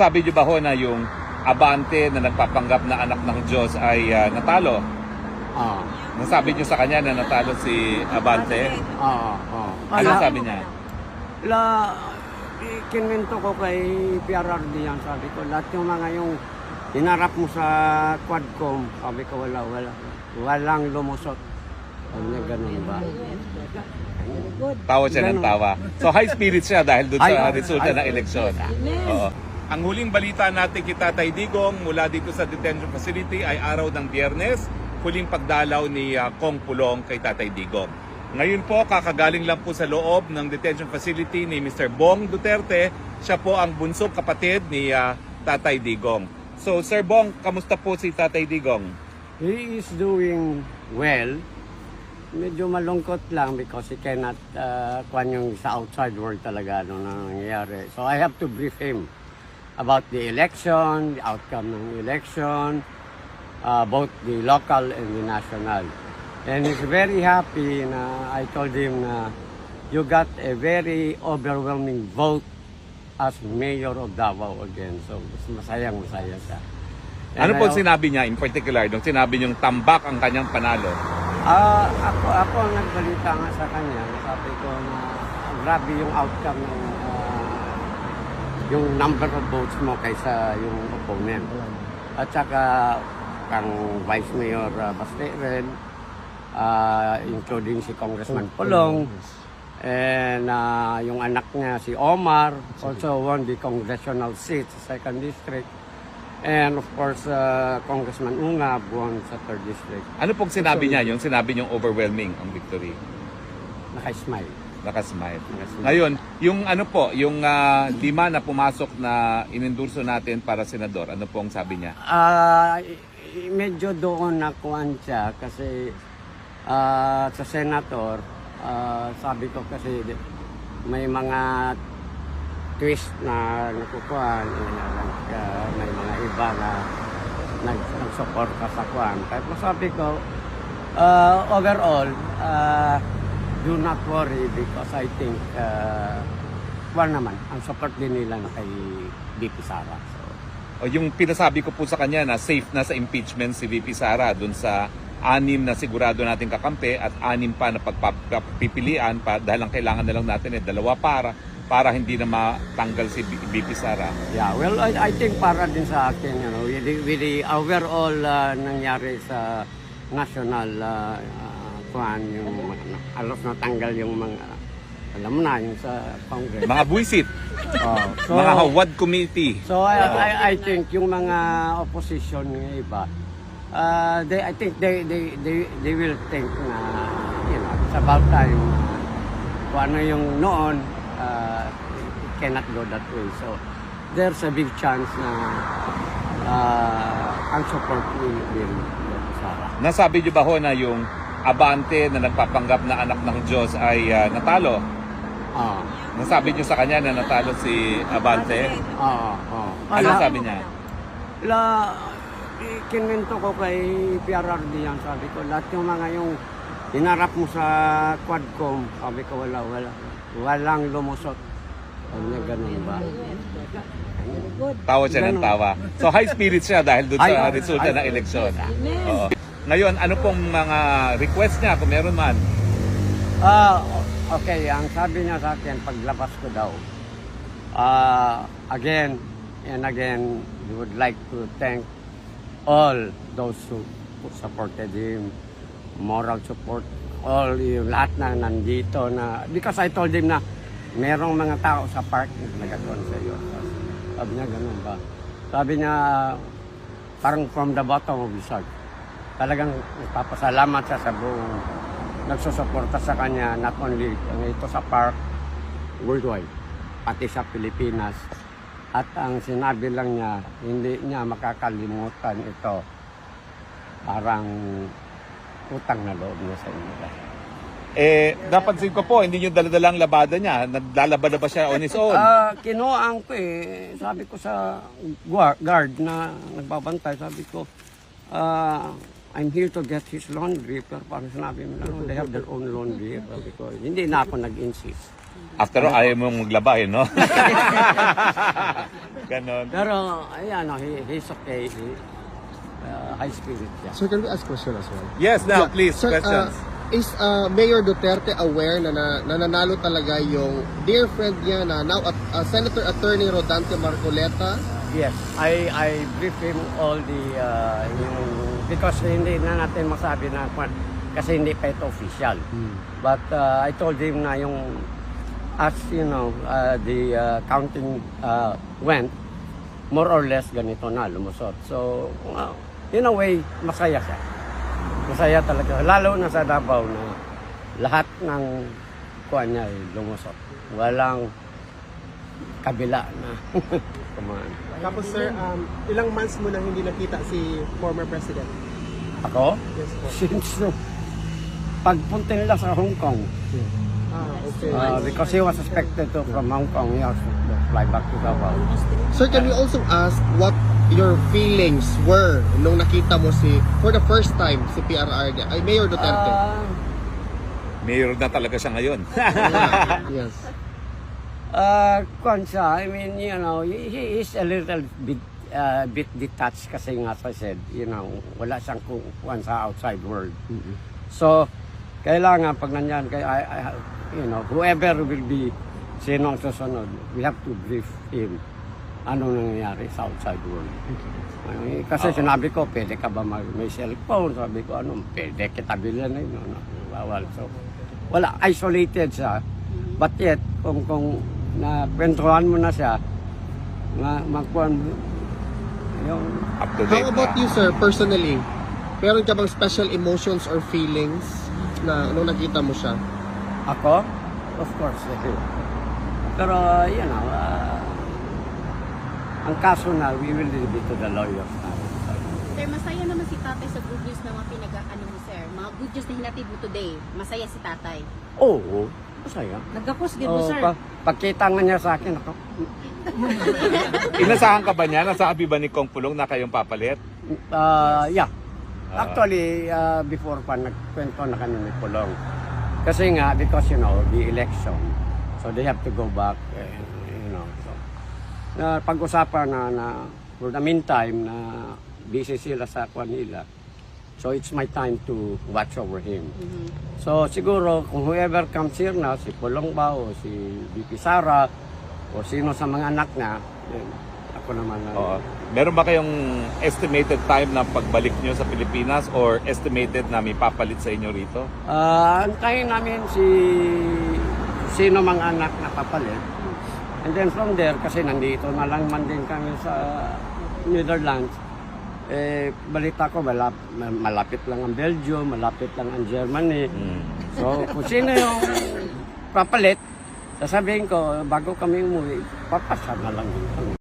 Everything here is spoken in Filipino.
Nasabi niyo ba ho na yung abante na nagpapanggap na anak ng Diyos ay ah, natalo? Ah, Nasabi niyo sa kanya na natalo si Abante? ah, ah. Ano sabi niya? La, kinwento ko kay PRRD yan, sabi ko, lahat yung mga yung hinarap mo sa Quadcom, sabi ko, wala, wala, walang lumusot. Sabi niya, ganun ba? Tawa siya ng tawa. So high spirit siya dahil doon sa resulta ng eleksyon. Oo. Ang huling balita natin kita Tatay Digong mula dito sa detention facility ay araw ng biyernes, huling pagdalaw ni ah, Kong Pulong kay Tatay Digong. Ngayon po, kakagaling lang po sa loob ng detention facility ni Mr. Bong Duterte. Siya po ang bunsong kapatid ni ah, Tatay Digong. So, Sir Bong, kamusta po si Tatay Digong? He is doing well. Medyo malungkot lang because he cannot uh, kwan yung sa outside world talaga ano na nangyayari. So I have to brief him about the election, the outcome ng election, uh, both the local and the national. And he's very happy na I told him na you got a very overwhelming vote as mayor of Davao again. So masayang masaya siya. Ano And po I- sinabi niya in particular nung sinabi niyong tambak ang kanyang panalo? Ah, ako, ako ang nagbalita nga sa kanya. Sabi ko na grabe yung outcome ng ah, yung number of votes mo kaysa yung opponent. At saka kang Vice Mayor uh, Bastieren, ah, including si Congressman Pulong, and ah, yung anak niya si Omar, also won the congressional seat sa 2nd District. And of course, uh, Congressman Ungab won sa 3rd District. Ano pong sinabi niya? Yung sinabi niyong overwhelming ang victory. Naka-smile. Nakasmile. Ngayon, yung ano po, yung ah, lima na pumasok na inendurso natin para senador, ano pong sabi niya? Ah, medyo doon nakuhan siya kasi ah, sa senator, ah, sabi ko kasi may mga twist na nakukuhan, eh, na, ah, may mga iba na nag, nagsuporta sa kuhan. Pero sabi ko, ah, overall, ah, do not worry because I think uh, kuhan naman, ang support din nila na kay VP Sara. So, O yung pinasabi ko po sa kanya na safe na sa impeachment si VP Sara dun sa anim na sigurado natin kakampi at anim pa na pagpipilian pa dahil ang kailangan na lang natin eh dalawa para para hindi na matanggal si VP Sara. Yeah, well, I, I think para din sa akin, you know, with the, with the overall uh, nangyari sa national uh, kuhan, yung mga- halos natanggal yung mga, alam mo na, yung sa Congress. Mga buwisit, Oh, so, mga Hawad Committee. so I, I, I think yung mga opposition ng iba, uh, they, I think they, they, they, they will think na, you know, it's about time kung ano yung noon, uh, it cannot go that way. So, there's a big chance na uh, ang support will Sara. Nasabi niyo ba ho na yung abante na nagpapanggap na anak ng Diyos ay ah, natalo? Ah, Nasabi niyo sa kanya na natalo si Abante? ah, ah. Ano sabi niya? La, i- kinwento ko kay PRRD yan, sabi ko, lahat yung mga yung hinarap mo sa Quadcom, sabi ko, wala, wala, walang lumusot. Sabi niya, ganun ba? Tawa siya ng tawa. So high spirit siya dahil doon sa Ay, resulta ay, ng eleksyon. Oo. Ngayon, ano pong mga request niya kung meron man? Ah, okay, ang sabi niya sa akin, paglabas ko daw, ah, again and again, we would like to thank all those who supported him, moral support, all yung lahat na nandito na, because I told him na merong mga tao sa park na nagkatuan sa iyo. Sabi niya, ganun ba? Sabi niya, parang from the bottom of his heart. Talagang nagpapasalamat siya sa buong nagsusuporta sa kanya not only ito sa park worldwide pati sa Pilipinas at ang sinabi lang niya hindi niya makakalimutan ito parang utang na loob niya sa inyo Eh, napansin ko po, hindi yung daladalang labada niya. Naglalabada ba siya on his own? Ah, kinuhaan ko eh sabi ko sa guard, na nagbabantay sabi ko ah I'm here to get his laundry pero parang sinabi mo lang they have their own laundry ko hindi na ako nag-insist After all, ayaw mong maglaba eh, no? Ganon. Pero, ayan, no, he, he's okay. He, uh, high spirit siya. Sir, can we ask question as well? Yes, now, Yeah. please, Sir, questions. uh, is uh, Mayor Duterte aware na, na nananalo talaga yung dear friend niya na now at, uh, Senator Attorney Rodante Marcoleta? Yes, I I brief him all the uh, yung because hindi na natin masabi na kasi hindi pa ito official. But uh, I told him na yung as you know uh, the uh, counting uh, went more or less ganito na lumusot. So uh, in a way masaya siya. Masaya talaga lalo na sa Davao na lahat ng kuan niya ay lumusot. Walang kabila na. Come on. Tapos sir, um, ilang months mo na hindi nakita si former president? Ako? Yes po. Since no, pagpunta nila sa Hong Kong, Ah, okay. uh, because he was suspected to from Hong Kong, he has to fly back to Davao. Sir, can we also ask what your feelings were nung nakita mo si, for the first time, si PRR, ay Mayor Duterte? Ah, Mayor na talaga siya ngayon. yes. Uh, kwan siya, I mean, you know, he, is a little bit uh, bit detached kasi nga, as I said, you know, wala siyang ku- kuwan sa outside world. So, kailangan pag nandyan, kay, I, I, you know, whoever will be sino ang susunod, we have to brief him ano nangyayari sa outside world. Ay, kasi sinabi ko, pwede ka ba mag, may cellphone? Sabi ko, ano, pwede kita bilhin na yun. Ano, bawal. So, wala, isolated siya. But yet, kung, kung na kwentuhan mo na siya, na magkuhan yung, Up to date How about na. you, sir, personally? Meron ka bang special emotions or feelings na nung nakita mo siya? Ako? Of course. eh. Pero, you know, ah, ang kaso na, we will leave it to the lawyers na. Sir, masaya naman si tatay sa good news na mga pinag-ano mo, sir. Mga good news na hinatid mo today. Masaya si tatay. Oo, masaya. Nagka-post din mo, Oh, sir. pa, pagkita nga niya sa akin, ako, Inasahan ka ba niya? Nasabi ba ni Kong Pulong na kayong papalit? ah, yeah. Ah. Actually, ah, before pa, nagkwento na kami ni Pulong. Kasi nga, because, you know, the election, so they have to go back, and, you know, so, na pag-usapan na, na, for the meantime, na busy sila sa kwan nila. So it's my time to watch over him. So siguro kung whoever comes here na, si Pulong ba o si BP Sara o sino sa mga anak niya, yun, ako naman na. Oo. Meron ba kayong estimated time na pagbalik nyo sa Pilipinas or estimated na may papalit sa inyo rito? Ah, antayin namin si sino mga anak na papalit. And then from there, kasi nandito na lang man din kami sa Netherlands, eh, balita ko, malap, malapit lang ang Belgium, malapit lang ang Germany. Hmm. So, kung sino yung papalit, sasabihin ko, bago kami umuwi, papasya na lang.